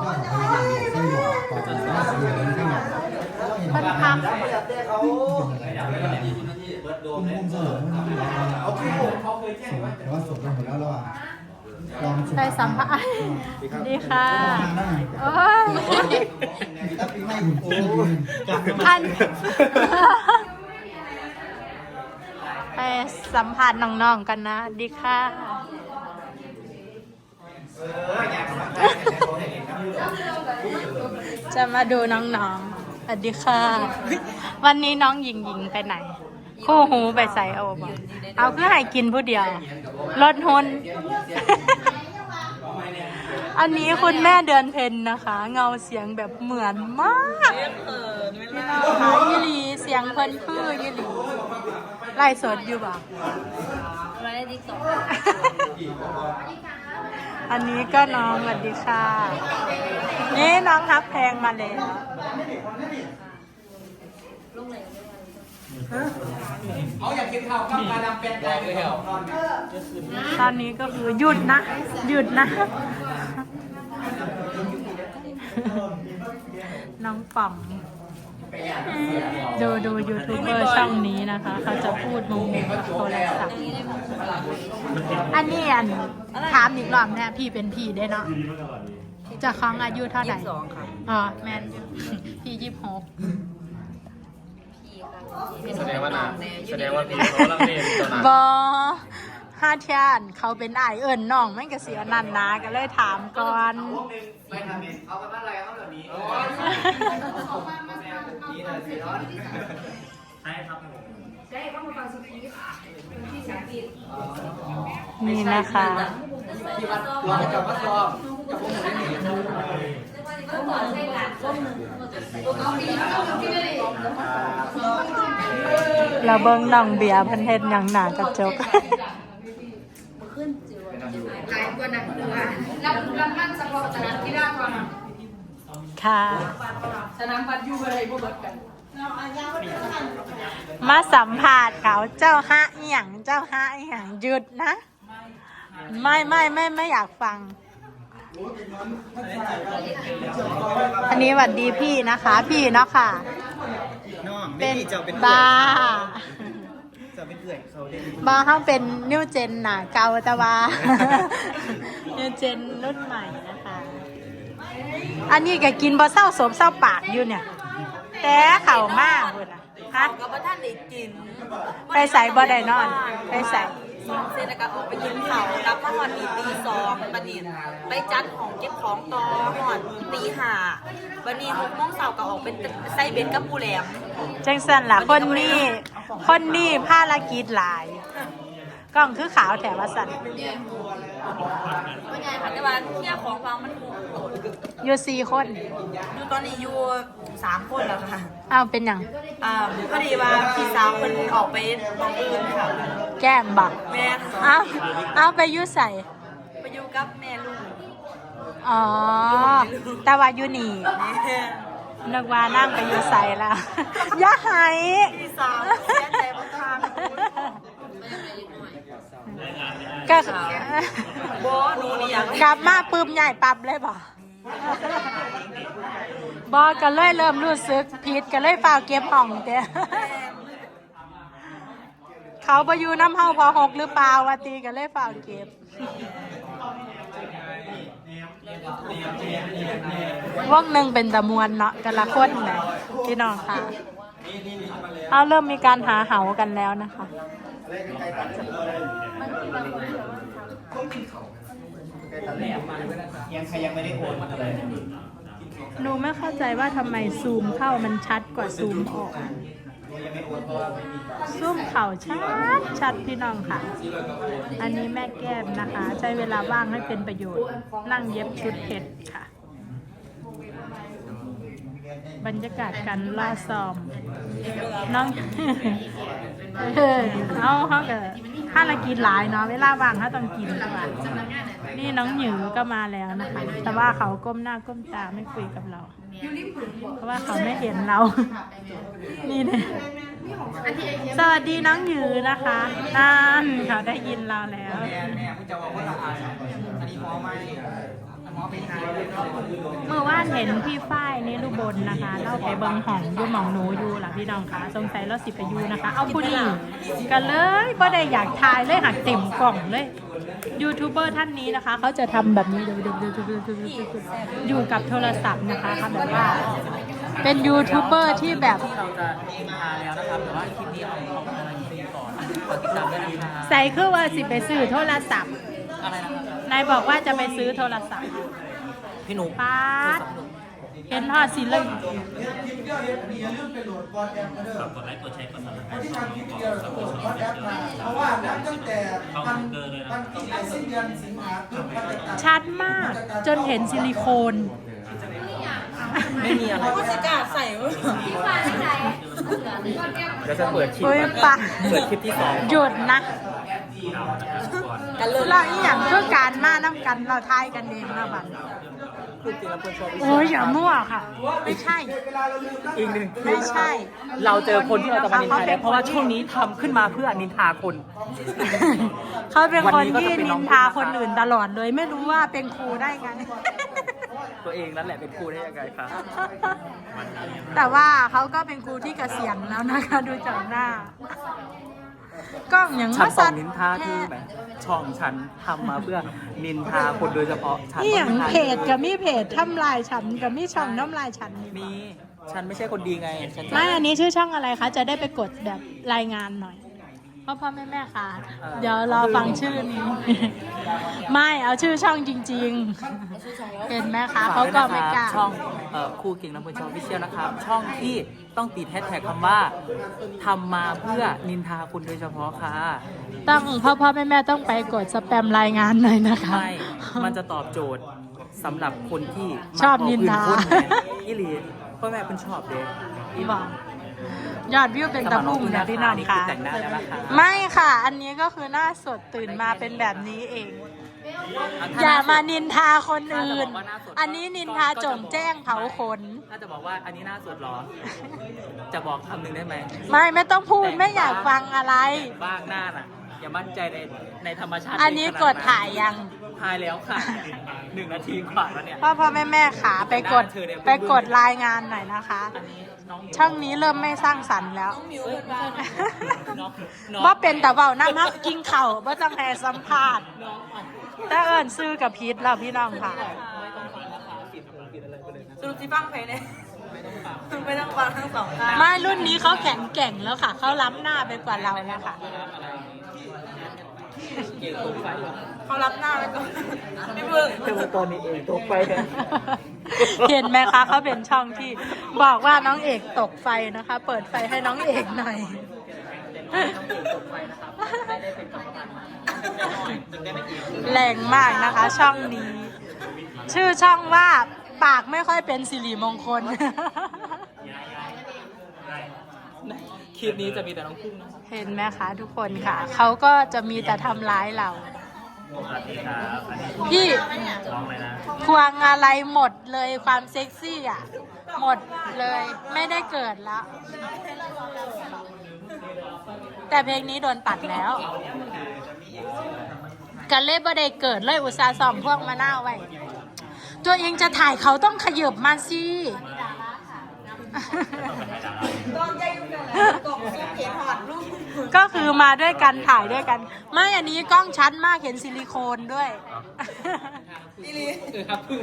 ขาเบิร์ดโดคุมมเนี่ยคุมเสมอมันมีอะไรเอาที่เขาเคยแจ้งไว้แต่ว่าสดลงหมดแล้วแล้วอะลองำได้สัมภาษณ์ดีค่ะโอ้ยอันไปสัมผัสน้องๆกันนะ ดีค่ะ เอออยากสัมภาษณ์เขาให้เห็นครับจะมาดูน้องๆ สวัสดีค่ะ วันนี้น้องหญิงหญิงไปไหน คู่หูไปใส่เอาบอกเอาเพื่อให้กินผู้เดียว ลดหนอันนี้คุณแม่เดือนเพนนะคะ เงาเสียงแบบเหมือนมากพี่น้องค่ะยี่หลีเสียงเพิ่นคือยี่หลีไล่สดอยู่บ่อั นนี้ก็น้องสวัสดีค่ะนี่น้องฮักแพงมาแล้วเอาอยากกินข้าวกับมาดามเป็นได้เลยเหรอตอนนี้ก็คือหยุดนะ หยุดนะ น้องป๋อมดูดูยูทูบเบอร์ช่องนี้นะคะ เขาจะพูดมุมมุมกับโทรศัพท์ อันนี้อันถามอีกรอบแน่พี่เป็นพี่ได้เนาะเจะคล้องอายุเท่าไหร่อ๋อแมนอยู่พี่ยี่สิบหก แสดงว่านะแสดงว่าพี่เขาลังเลอยู่ตอนนั้น บอห้าเทียนเขาเป็นไอายเอิญน้องไม่กระเสียนันนะก็เลยถามก่อนไปทำเองเอาไปอะไรเขาแบบนี้ นี่เลยสิร้อน นี่นะคะ ที่วัดตัวกับวัดรอบกับผมไม่มีเราเบิ้งน้องเบียร์เพันเฮ็ดหยังหนากระจกหลายคนนะคือว่ารับรับมั่นสำหรับสนามกีฬาก่อนค่ะสนามบัดยูอะไรพวกเบิดกัน มาสัมภาษณ์เขาเจ้าฮะอหย่างเจ้าฮะอหย่างหยุดนะ ไม่ไม่ไม่ไม่อยากฟัง อันนี้หวัดดีพี่นะคะ พี่เนาะค่ะ น้องเป็นเจ้าเป็นบาจะเป็นเพื่อนเขาได้บาเขาเป็นนิวเจนน่ะเกาแตะวา นิวเจนรุ่นใหม่นะคะ อันนี้ก็กินบะเศร้าสมเศร้าปากอยู่เนี่ย แต่เข่ามากเลยนะฮะกับว่าท่านได้กินไปใส่บ่ได้นอน ไปใส่เซนกาออกไปกินเขาวรับมาหอดอีตีสองบันนี้ไปจัดของเก็บของต่อหอดตีห้าบันนี้หกโมงเสาร์ก็ออกเป็นไส้เบ็ดกับปูแหลมจังสันล่ะคนนี้คนนี้ภารกิจหลายกล้องคือขาวแถวสันว่าไงค่ะแต่ว่าเที่ยของฟังมันถูกอยู่สี่คนอยู่ตอนนี้อยู่ สามคนแล้วค่ะอ้าวเป็นอย่างอ่าพอดีว่าพี่สาวคนออกไปมองอื่นค่ะแก้มบักแม่ค่ะอ้าวอ้าวไปอยุ่ใส่ ไปอยู่กับแม่ลูกอ๋อ แต่ว่าอยู่นี่แม่นึกว่านั่งไปอยู่ใส่แล้วอย่าหายพี่สาวเสียใจมากก็ๆบอหนูนี่อยากกลับมาปื้มใหญ่ปับเลยบ่ บอก็เลยเริ่มรู้สึกผิดก็เลยฝ่ากเก็บห้องเด้เขาไปอยู่น้ำเฮาพอหกหรือเปล่าวาตีก็เลยฝ่ากเก็บวงหนึ่งเป็นตะมวนเนาะแต่ละคนนะพี่น้องค่ะ เอาเริ่มมีการหาเหากันแล้วนะคะ ยังใครยังไม่ได้โอนมาเลยหนูไม่เข้าใจว่าทำไมซูมเข้ามันชัดกว่าซูมออกยังไม่โอนเพราะว่าไม่มีซูมเข่าชัดชัดพี่น้องค่ะ อันนี้แม่แก้มนะคะ ใช้เวลาว่างให้เป็นประโยชน์ นั่งเย็บชุดเพชรค่ะ บรรยากาศการล่าซ้อม น้อง เออเอาเขาก็ถ้าเรากินหลายเนาะเวลาว่างเขาต้องกินก่อนนี่ นี่น้องหยือก็มาแล้วนะคะแต่ว่าเขาก้มหน้าก้มตาไม่คุยกับเรา เพราะว่าเขาไม่เห็นเรา นี่เนี่ยสวัสดีน้องหยือนะคะนั่นเขาได้ยินเราแล้วเมื่อวานเห็นพี่ฝ้ายนี่ลูกบนนะคะเล่าไปเบิงหองยู่หมองหนูอยู่ล่ะพี่น้องคะสงสัยเราสิไปอยู่นะคะ เอาผู้ดีกันเลยบ่ได้อยากทายเลยหักเต็มกล่องเลย ยูทูบเบอร์ท่านนี้นะคะ เขาจะทำแบบนี้ดูดูดูดูดูดูดูอยู่กับโทรศัพท์นะคะทำแบบว่า เป็นยูทูบเบอร์ที่แบบเราจะนินทาแล้วนะครับแต่ว่าคลิปนี้เอาเอาอะไรดีก่อนฝากติดตามด้วยนะคะใส่คือว่าสิไปซื้อโทรศัพท์อะไรนะครับนายบอกว่าจะไปซื้อโทรศัพท์พี่หนูป้าด เห็นฮอดสิเลยกดไลค์กดแชร์กดซับสไครที่ต์ทำคลิปเดียวโหลดคอนแอปมา เพราะว่านับตั้งแต่พันพันปีสิ้นเดือนสิงหาคมมันจะตัดชัดมากจนเห็นซิลิโคนไม่มีอะไรผู้จัดการใส่เว้ยที่ฟ้าที่ไหนเดี๋ยวจะเปิดคลิปเฮ้ยปะเปิดคลิปที่สองหยุดนะกันเลยเราอีหยังคือการมาน้ำกันเราทายกันเองนะบัด คือจริงแล้วคนชอบโอ้ยอย่ามั่วค่ะ ไม่ใช่ อีกหนึ่งไม่ใช่ เราเจอคนที่เราจะมานินทาแล้วเพราะว่าช่วงนี้ทำขึ้นมาเพื่อนินทาคน เขาเป็นคนวันนี้ก็ที่จะเป็นนิน้องนทาคนอื่นตลอดเลย ไม่รู้ว่าเป็นครูได้ไง ตัวเองนั่นแหละเป็นครูได้ยังไงคะแต่ว่าเขาก็เป็นครูที่เกษียณแล้วนะคะ ดูจากหน้า กล้องอย่างฉันว่าต้อสังตว์นินทาคือแบบช่องฉันทำมาเพื่อนินทาคนโดยเฉพาะฉันนี่อย่างต้นินทาเพจกับมีเพจทำลายฉันกับมีช่องน้ำลายฉันนี่มี ฉันไม่ใช่คนดีไงฉันจะไม่อันนี้ชื่อช่องอะไรคะจะได้ไปกดแบบรายงานหน่อยพ่อพ่อแม่แม่ค่ะ เดี๋ยวรอฟังชื่อนี้ ไม่เอาชื่อช่องจริง ๆ เห็นไหมคะเขาก็ไม่กล้า ช่อง เอ่อครูเก่งน้ำเพลินชอบพิเชียนะครับ ช่องที่ต้องติดแฮชแท็กคำว่าทำมาเพื่อนินทาคุณโดยเฉพาะค่ะต้องพ่อพ่อแม่แม่ต้องไปกดสแปมรายงานหน่อยนะคะ ไม่มันจะตอบโจทย์สำหรับคนที่ชอบนินทา มักบอกพื้นคนไงอีหลีพ่อแม่เป็นชอบเด็กอีหบลีอกยอดวิวเป็นตะพุ่งนะพี่น้องนี่ค่ะคือแต่งหน้าแล้วนะคะ ไม่ค่ะ อันนี้ก็คือหน้าสดตื่นมาเป็นแบบนี้เองถ้ อย่ามาหสดนินทาคนอื่นถ้าจะบอกว่าหน้าสดอันนี้นินทาจงแจ้งเผาขนถ้าจะบอกว่าอันนี้หน้าสดเหรอ จะบอกคำหนึ่งได้ไหมไม่ไม่ต้องพูดไม่อยากฟังอะไร บ้างหน้าน่ะ อย่ามั่นใจในในธรรมชาติอันนี้กดถ่ายยัง ถ่ายแล้วค่ะหนึ่งนาทีกว่าแล้วเนี่ย พ่อพ่อแม่แม่ขาไปกดเธอเนี่ยไปกดรายงานหน่อยนะคะ อันนี้น้องช่องนี้เริ่มไม่สร้างสรรค์แล้วมิวเพื่อนบ้านน้องน้องว่าเป็นแต่เบาน้ำฮักกินเข่าวว่าต้องแห่สัมภาษณ์ แต่เอิญซื้อกับพีทเราพี่น้องค่ะ สรุปที่ฟังเพลงเนี่ยไม่ต้องฟังทั้งสองข้างไม่รุ่นนี้เขาแข็งแกร่งแล้วค่ะ เขาล้ำหน้าไปกว่าเราแล้วค่ะเกี่ยวกับไฟเหรอเขารับหน้าไว้ก่อนพี่เบิร์เธอมาตอนนี้เองตกไฟเนี่ยเห็นไหมคะเขาเป็นช่องที่บอกว่าน้องเอกตกไฟนะคะ เปิดไฟให้น้องเอกหน่อย แรงมากนะคะช่องนี้ ชื่อช่องว่าปากไม่ค่อยเป็นสิริมงคล คลิปนี้จะมีแต่น้องพุ่งนะครับเห็นไหมคะทุกคนค่ะ เขาก็จะมีแต่ทำร้ายเราสวัสดีครับอันนี้พี่น้องเลยนะควงอะไรหมดเลยความเซ็กซี่อะ หมดเลยไม่ได้เกิดแล้ว แต่เพลงนี้โดนตัดแล้วกันเล่บ่ได้เกิดเลยอุตสาห์ซ้อมพวกมาหน้าวไว้ ตัวเองจะถ่ายเขาต้องขยับมาสิกองใจยุ่งกันแล้วกองซุปเพจหอดลูกก็คือมาด้วยกันถ่ายด้วยกัน ไม่อันนี้กล้องชัดมากเห็นซิลิโคนด้วยอีลีเออครับพึ่ง